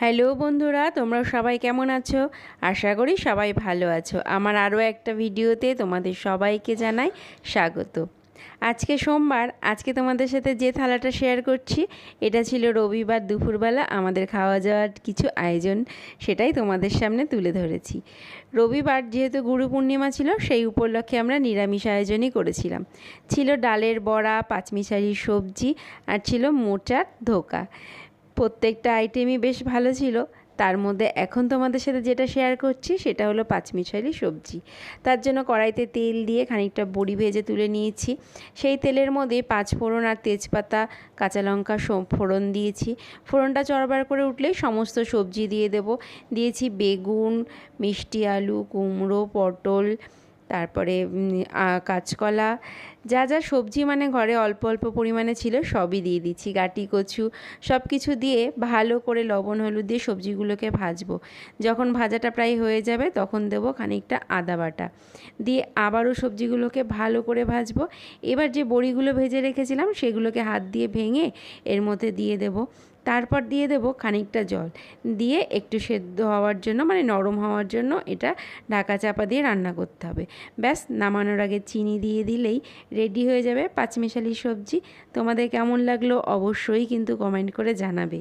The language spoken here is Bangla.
হ্যালো বন্ধুরা, তোমরা সবাই কেমন আছো? আশা করি সবাই ভালো আছো। আমার আরও একটা ভিডিওতে তোমাদের সবাইকে জানাই স্বাগত। আজকে সোমবার, আজকে তোমাদের সাথে যে থালাটা শেয়ার করছি, এটা ছিল রবিবার দুপুরবেলা আমাদের খাওয়া যাওয়ার কিছু আয়োজন, সেটাই তোমাদের সামনে তুলে ধরেছি। রবিবার যেহেতু গুরু পূর্ণিমা ছিল, সেই উপলক্ষে আমরা নিরামিষ আয়োজনই করেছিলাম। ছিল ডালের বড়া পাঁচমিশারির সবজি, আর ছিল মোচার ধোকা। প্রত্যেকটা আইটেমই বেশ ভালো ছিল। তার মধ্যে এখন তোমাদের সাথে যেটা শেয়ার করছি, সেটা হলো পাঁচমিশালি সবজি। তার জন্য কড়াইতে তেল দিয়ে খানিকটা বড়ি ভেজে তুলে নিয়েছি। সেই তেলের মধ্যে পাঁচ ফোড়ন আর তেজপাতা, কাঁচা লঙ্কা ফোড়ন দিয়েছি। ফোড়নটা চড়বার করে উঠলেই সমস্ত সবজি দিয়ে দেব। দিয়েছি বেগুন, মিষ্টি আলু, কুমড়ো, পটল তারপরে কাঁচকলা, যা যা সবজি মানে ঘরে অল্প অল্প পরিমাণে ছিল সবই দিয়ে দিচ্ছি। গাটি, কচু সব কিছু দিয়ে ভালো করে লবণ, হলুদ দিয়ে সবজিগুলোকে ভাজবো। যখন ভাজাটা প্রায় হয়ে যাবে তখন দেব খানিকটা আদা বাটা। দিয়ে আবারও সবজিগুলোকে ভালো করে ভাজবো। এবার যে বড়িগুলো ভেজে রেখেছিলাম সেগুলোকে হাত দিয়ে ভেঙে এর মধ্যে দিয়ে দেব। তারপর দিয়ে দেব খানিকটা জল। দিয়ে একটু সেদ্ধ হওয়ার জন্য মানে নরম হওয়ার জন্য এটা ঢাকা চাপা দিয়ে রান্না করতে হবে। ব্যাস, নামানোর আগে চিনি দিয়ে দিলেই রেডি হয়ে যাবে পাঁচমিশালি সবজি। তোমাদের কেমন লাগল অবশ্যই কিন্তু কমেন্ট করে জানাবে।